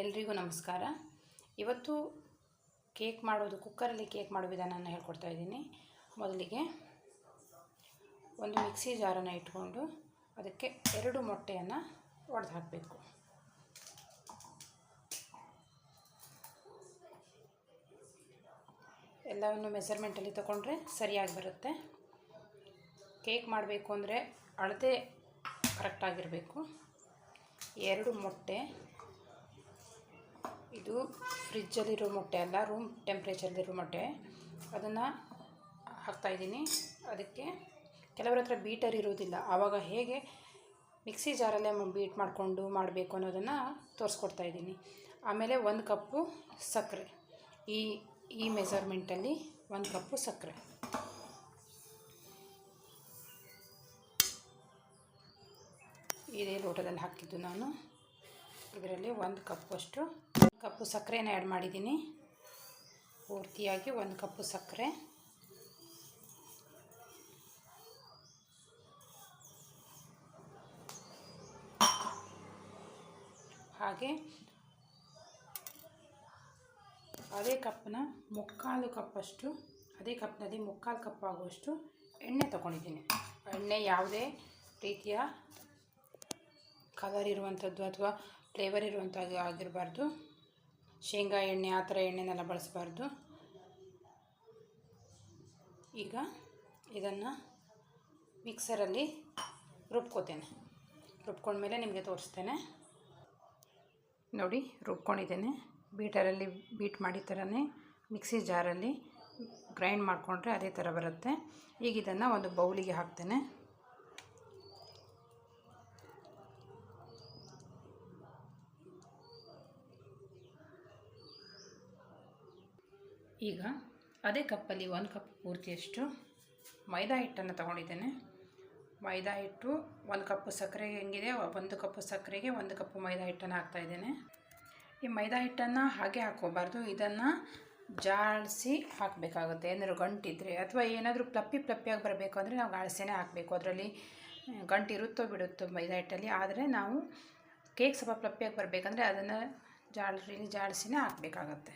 ಎಲ್ರಿಗೂ ನಮಸ್ಕಾರ. ಇವತ್ತು ಕೇಕ್ ಮಾಡೋದು, ಕುಕ್ಕರಲ್ಲಿ ಕೇಕ್ ಮಾಡೋ ವಿಧಾನನ ಹೇಳ್ಕೊಡ್ತಾ ಇದ್ದೀನಿ. ಮೊದಲಿಗೆ ಒಂದು ಮಿಕ್ಸಿ ಜಾರನ್ನು ಇಟ್ಕೊಂಡು ಅದಕ್ಕೆ ಎರಡು ಮೊಟ್ಟೆಯನ್ನು ಒಡೆದು ಹಾಕಬೇಕು ಎಲ್ಲವನ್ನು ಮೆಸರ್ಮೆಂಟಲ್ಲಿ ತಗೊಂಡ್ರೆ ಸರಿಯಾಗಿ ಬರುತ್ತೆ. ಕೇಕ್ ಮಾಡಬೇಕು ಅಂದರೆ ಅಳತೆ ಕರೆಕ್ಟಾಗಿರಬೇಕು. ಎರಡು ಮೊಟ್ಟೆ ಇದು ಫ್ರಿಜ್ಜಲ್ಲಿರೋ ಮೊಟ್ಟೆ ಅಲ್ಲ ರೂಮ್ ಟೆಂಪ್ರೇಚರ್ದಿರೋ ಮೊಟ್ಟೆ. ಅದನ್ನು ಹಾಕ್ತಾಯಿದ್ದೀನಿ ಅದಕ್ಕೆ ಕೆಲವರ ಹತ್ರ ಬೀಟರ್ ಇರೋದಿಲ್ಲ. ಆವಾಗ ಹೇಗೆ ಮಿಕ್ಸಿ ಜಾರಲ್ಲೇ ಬೀಟ್ ಮಾಡಿಕೊಂಡು ಮಾಡಬೇಕು ಅನ್ನೋದನ್ನು ತೋರಿಸ್ಕೊಡ್ತಾ ಇದ್ದೀನಿ. ಆಮೇಲೆ ಒಂದು ಕಪ್ಪು ಸಕ್ಕರೆ. ಈ ಈ ಮೆಸರ್ಮೆಂಟಲ್ಲಿ ಒಂದು ಕಪ್ಪು ಸಕ್ಕರೆ. ಇದೇ ಲೋಟದಲ್ಲಿ ಹಾಕಿದ್ದು ನಾನು. ಇದರಲ್ಲಿ ಒಂದು ಕಪ್ಪಷ್ಟು ಕಪ್ಪು ಸಕ್ಕರೆನ ಆ್ಯಡ್ ಮಾಡಿದ್ದೀನಿ. ಪೂರ್ತಿಯಾಗಿ ಒಂದು ಕಪ್ಪು ಸಕ್ಕರೆ. ಹಾಗೆ ಅದೇ ಕಪ್ನ ಮುಕ್ಕಾಲು ಕಪ್ಪಷ್ಟು, ಅದೇ ಕಪ್ನಲ್ಲಿ ಮುಕ್ಕಾಲು ಕಪ್ ಆಗುವಷ್ಟು ಎಣ್ಣೆ ತೊಗೊಂಡಿದ್ದೀನಿ. ಎಣ್ಣೆ ಯಾವುದೇ ರೀತಿಯ ಕಲರ್ ಇರುವಂಥದ್ದು ಅಥವಾ ಫ್ಲೇವರ್ ಇರುವಂಥದ್ದು ಆಗಿರಬಾರ್ದು. ಶೇಂಗಾ ಎಣ್ಣೆ ಆ ಥರ ಎಣ್ಣೆನೆಲ್ಲ ಬಳಸಬಾರ್ದು. ಈಗ ಇದನ್ನು ಮಿಕ್ಸರಲ್ಲಿ ರುಬ್ಕೋತೇನೆ. ರುಬ್ಕೊಂಡ್ಮೇಲೆ ನಿಮಗೆ ತೋರಿಸ್ತೇನೆ. ನೋಡಿ, ರುಬ್ಕೊಂಡಿದ್ದೇನೆ. ಬೀಟರಲ್ಲಿ ಬೀಟ್ ಮಾಡಿ ಥರನೇ ಮಿಕ್ಸಿ ಜಾರಲ್ಲಿ ಗ್ರೈಂಡ್ ಮಾಡಿಕೊಂಡ್ರೆ ಅದೇ ಥರ ಬರುತ್ತೆ. ಈಗ ಇದನ್ನು ಒಂದು ಬೌಲಿಗೆ ಹಾಕ್ತೇನೆ. ಈಗ ಅದೇ ಕಪ್ಪಲ್ಲಿ ಒಂದು ಕಪ್ ಪೂರ್ತಿಯಷ್ಟು ಮೈದಾ ಹಿಟ್ಟನ್ನು ತಗೊಂಡಿದ್ದೇನೆ. ಮೈದಾ ಹಿಟ್ಟು ಒಂದು ಕಪ್ಪು ಸಕ್ಕರೆ ಹೆಂಗಿದೆ, ಒಂದು ಕಪ್ಪು ಸಕ್ಕರೆಗೆ ಒಂದು ಕಪ್ಪು ಮೈದಾ ಹಿಟ್ಟನ್ನು ಹಾಕ್ತಾಯಿದ್ದೇನೆ ಈ ಮೈದಾ ಹಿಟ್ಟನ್ನು ಹಾಗೆ ಹಾಕ್ಕೋಬಾರ್ದು. ಇದನ್ನು ಜಾಳಿಸಿ ಹಾಕಬೇಕಾಗುತ್ತೆ. ಏನಾದ್ರು ಗಂಟಿದ್ದರೆ ಅಥವಾ ಏನಾದರೂ ಪ್ಲಪ್ಪಿ ಪ್ಲಪ್ಪಿಯಾಗಿ ಬರಬೇಕು ಅಂದರೆ ನಾವು ಗಾಳಿಸೇನೆ ಹಾಕಬೇಕು. ಅದರಲ್ಲಿ ಗಂಟು ಇರುತ್ತೋ ಬಿಡುತ್ತೋ ಮೈದಾ ಹಿಟ್ಟಲ್ಲಿ. ಆದರೆ ನಾವು ಕೇಕ್ ಸ್ವಲ್ಪ ಪ್ಲಪ್ಪಿಯಾಗಿ ಬರಬೇಕಂದ್ರೆ ಅದನ್ನು ಜಾಳರಿಲಿ ಜಾಳಿಸಿನೇ ಹಾಕಬೇಕಾಗತ್ತೆ.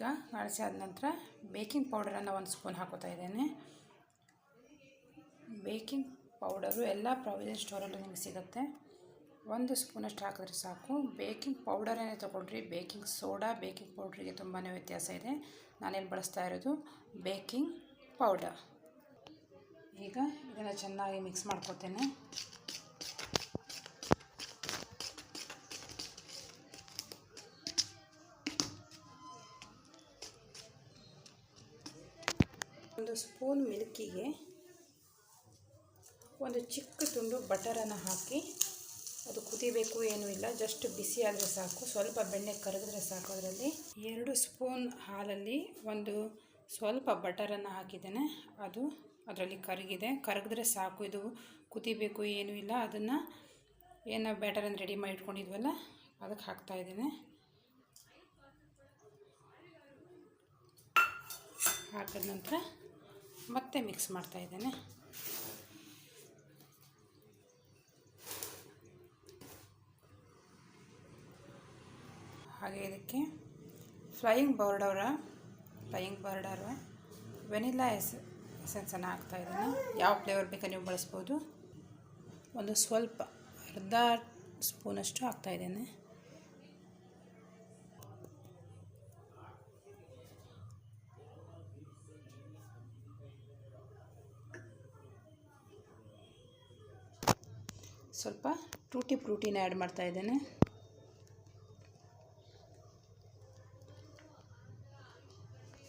ಈಗ ಅಳಸಿ ಆದ ನಂತರ ಬೇಕಿಂಗ್ ಪೌಡರನ್ನು ಒಂದು ಸ್ಪೂನ್ ಹಾಕೋತಾ ಇದ್ದೇನೆ. ಬೇಕಿಂಗ್ ಪೌಡರು ಎಲ್ಲ ಪ್ರಾವಿಷನ್ ಸ್ಟೋರಲ್ಲೂ ನಿಮಗೆ ಸಿಗುತ್ತೆ. ಒಂದು ಸ್ಪೂನಷ್ಟು ಹಾಕಿದ್ರೆ ಸಾಕು. ಬೇಕಿಂಗ್ ಪೌಡರೇ ತೊಗೊಂಡ್ರಿ ಬೇಕಿಂಗ್ ಸೋಡಾ, ಬೇಕಿಂಗ್ ಪೌಡ್ರಿಗೆ ತುಂಬಾ ವ್ಯತ್ಯಾಸ ಇದೆ. ನಾನೇನು ಬಳಸ್ತಾ ಇರೋದು? Baking powder. ಈಗ ಇದನ್ನು ಚೆನ್ನಾಗಿ ಮಿಕ್ಸ್ ಮಾಡ್ಕೊತೇನೆ ಒಂದು ಸ್ಪೂನ್ ಮಿಲ್ಕಿಗೆ ಒಂದು ಚಿಕ್ಕ ತುಂಡು ಬಟರನ್ನು ಹಾಕಿ ಅದು ಕುದಿಬೇಕು ಏನೂ ಇಲ್ಲ, ಜಸ್ಟ್ ಬಿಸಿ ಆದರೆ ಸಾಕು, ಸ್ವಲ್ಪ ಬೆಣ್ಣೆ ಕರಗಿದ್ರೆ ಸಾಕು ಅದರಲ್ಲಿ. ಎರಡು ಸ್ಪೂನ್ ಹಾಲಲ್ಲಿ ಒಂದು ಸ್ವಲ್ಪ ಬಟರನ್ನು ಹಾಕಿದ್ದೇನೆ, ಅದು ಅದರಲ್ಲಿ ಕರಗಿದೆ. ಕರಗಿದ್ರೆ ಸಾಕು, ಇದು ಕುದಿಬೇಕು ಏನೂ ಇಲ್ಲ, ಅದನ್ನು ಏನು ಬ್ಯಾಟರನ್ನು ರೆಡಿ ಮಾಡಿ ಇಟ್ಕೊಂಡಿದ್ವಲ್ಲ, ಅದಕ್ಕೆ ಹಾಕ್ತಾಯಿದ್ದೇನೆ ಹಾಕಿದ ನಂತರ ಮತ್ತೆ ಮಿಕ್ಸ್ ಮಾಡ್ತಾ ಇದ್ದೇನೆ. ಹಾಗೆ ಇದಕ್ಕೆ ಫ್ಲೈಯಿಂಗ್ ಬೌರ್ಡರ ಫ್ಲೈಯಿಂಗ್ ಬೌರ್ಡರ್ ವೆನಿಲಾ ಎಸ್ ಎಸೆನ್ಸನ್ನು ಹಾಕ್ತಾಯಿದ್ದೀನಿ ಯಾವ ಫ್ಲೇವರ್ ಬೇಕಾ ನೀವು ಬಳಸ್ಬೋದು? ಒಂದು ಸ್ವಲ್ಪ ಅರ್ಧ ಸ್ಪೂನಷ್ಟು ಹಾಕ್ತಾಯಿದ್ದೇನೆ ಸ್ವಲ್ಪ ಟೂಟಿ ಫ್ರೂಟಿನ ಆ್ಯಡ್ ಮಾಡ್ತಾ ಇದ್ದೇನೆ.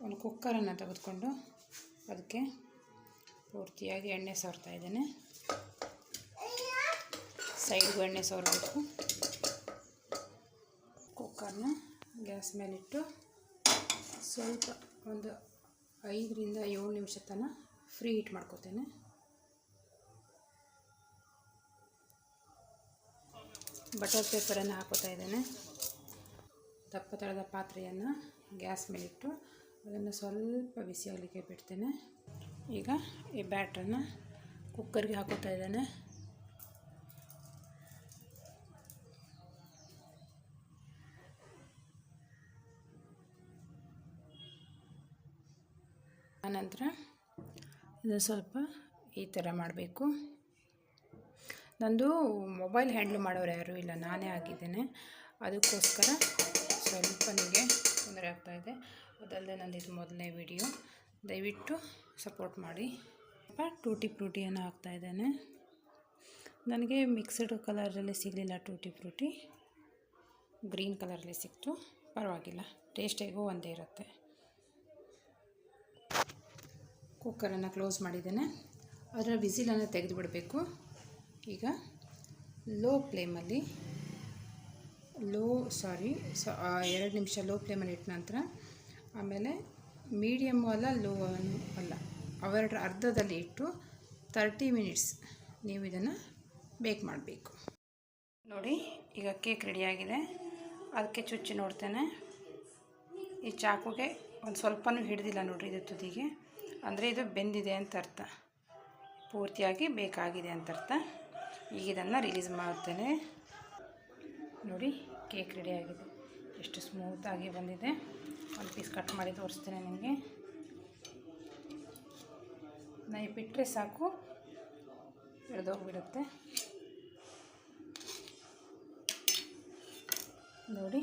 ಒಂದು ಕುಕ್ಕರನ್ನು ತೆಗೆದುಕೊಂಡು ಅದಕ್ಕೆ ಪೂರ್ತಿಯಾಗಿ ಎಣ್ಣೆ ಸವರ್ತಾ ಇದ್ದೇನೆ. ಸೈಡ್ಗೂ ಎಣ್ಣೆ ಸವರಬೇಕು. ಕುಕ್ಕರ್ನ ಗ್ಯಾಸ್ ಮೇಲಿಟ್ಟು ಸ್ವಲ್ಪ ಒಂದು ಐದರಿಂದ ಏಳು ನಿಮಿಷ ತನಕ ಫ್ರೀ ಹೀಟ್ ಮಾಡ್ಕೋತೇನೆ. ಬಟರ್ ಪೇಪರನ್ನು ಹಾಕೋತಾ ಇದ್ದೇನೆ. ದಪ್ಪ ತಳದ ಪಾತ್ರೆಯನ್ನು ಗ್ಯಾಸ್ ಮೇಲಿಟ್ಟು ಅದನ್ನು ಸ್ವಲ್ಪ ಬಿಸಿ ಆಗಲಿಕ್ಕೆ ಬಿಡ್ತೇನೆ. ಈಗ ಈ ಬ್ಯಾಟ್ರನ್ನು ಕುಕ್ಕರ್ಗೆ ಹಾಕೋತಾ ಇದ್ದೇನೆ. ಆನಂತರ ಇದು ಸ್ವಲ್ಪ ಈ ಥರ ಮಾಡಬೇಕು. ನಂದು ಮೊಬೈಲ್ ಹ್ಯಾಂಡ್ಲ್ ಮಾಡೋರು ಯಾರೂ ಇಲ್ಲ, ನಾನೇ ಆಗಿದ್ದೇನೆ. ಅದಕ್ಕೋಸ್ಕರ ಸ್ವಲ್ಪ ನನಗೆ ತೊಂದರೆ ಆಗ್ತಾಯಿದೆ ಅದಲ್ಲದೆ ನಂದು ಇದು ಮೊದಲನೇ ವಿಡಿಯೋ. ದಯವಿಟ್ಟು ಸಪೋರ್ಟ್ ಮಾಡಿ. ಸ್ವಲ್ಪ ಟೂಟಿ ಫ್ರೂಟಿಯನ್ನು ಹಾಕ್ತಾಯಿದ್ದೇನೆ ನನಗೆ ಮಿಕ್ಸ್ಡ್ ಕಲರಲ್ಲಿ ಸಿಗಲಿಲ್ಲ ಟೂಟಿ ಫ್ರೂಟಿ. ಗ್ರೀನ್ ಕಲರಲ್ಲಿ ಸಿಕ್ತು. ಪರವಾಗಿಲ್ಲ ಟೇಸ್ಟ್ ಹೇಗೋ ಒಂದೇ ಇರುತ್ತೆ. ಕುಕ್ಕರನ್ನು ಕ್ಲೋಸ್ ಮಾಡಿದ್ದೇನೆ. ಅದರ ವಿಸಿಲನ್ನು ತೆಗೆದು ಬಿಡಬೇಕು ಈಗ ಲೋ ಫ್ಲೇಮಲ್ಲಿ ಲೋ ಸಾರಿ ಸ ಎರಡು ನಿಮಿಷ ಲೋ ಫ್ಲೇಮಲ್ಲಿ ಇಟ್ಟ ನಂತರ ಆಮೇಲೆ ಮೀಡಿಯಮ್ಮು ಅಲ್ಲ ಲೋ ಅಲ್ಲ, ಅವೆರಡರ ಅರ್ಧದಲ್ಲಿ ಇಟ್ಟು ತರ್ಟಿ ಮಿನಿಟ್ಸ್ ನೀವು ಇದನ್ನು ಬೇಕ್ ಮಾಡಬೇಕು. ನೋಡಿ, ಈಗ ಕೇಕ್ ರೆಡಿಯಾಗಿದೆ ಅದಕ್ಕೆ ಚುಚ್ಚಿ ನೋಡ್ತೇನೆ. ಈ ಚಾಕುಗೆ ಒಂದು ಸ್ವಲ್ಪನೂ ಹಿಡಿದಿಲ್ಲ ನೋಡಿರಿ ಇದು ತುದಿಗೆ. ಅಂದರೆ ಇದು ಬೆಂದಿದೆ ಅಂತ ಅರ್ಥ. ಪೂರ್ತಿಯಾಗಿ ಬೇಕಾಗಿದೆ ಅಂತ ಅರ್ಥ. ಈಗ ಇದನ್ನು ರಿಲೀಸ್ ಮಾಡ್ತೇನೆ ನೋಡಿ ಕೇಕ್ ರೆಡಿ ಆಗಿದೆ. ಎಷ್ಟು ಸ್ಮೂತಾಗಿ ಬಂದಿದೆ. ಒಂದು ಪೀಸ್ ಕಟ್ ಮಾಡಿ ತೋರಿಸ್ತೇನೆ ನಿಮಗೆ. ನೈ ಬಿಟ್ಟರೆ ಸಾಕು. ಹಿಡ್ದೋಗ್ಬಿಡುತ್ತೆ ನೋಡಿ,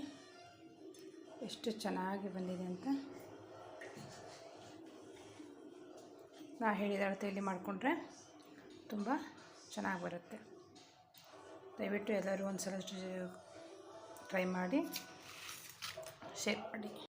ಎಷ್ಟು ಚೆನ್ನಾಗಿ ಬಂದಿದೆ ಅಂತ. ನಾ ಹೇಳಿದ ಅಳತೆಯಲ್ಲಿ ಮಾಡಿಕೊಂಡ್ರೆ ತುಂಬ ಚೆನ್ನಾಗಿ ಬರುತ್ತೆ. ದಯವಿಟ್ಟು ಎಲ್ಲರೂ ಒಂದು ಸಲ ಟ್ರೈ ಮಾಡಿ ಶೇರ್ ಮಾಡಿ.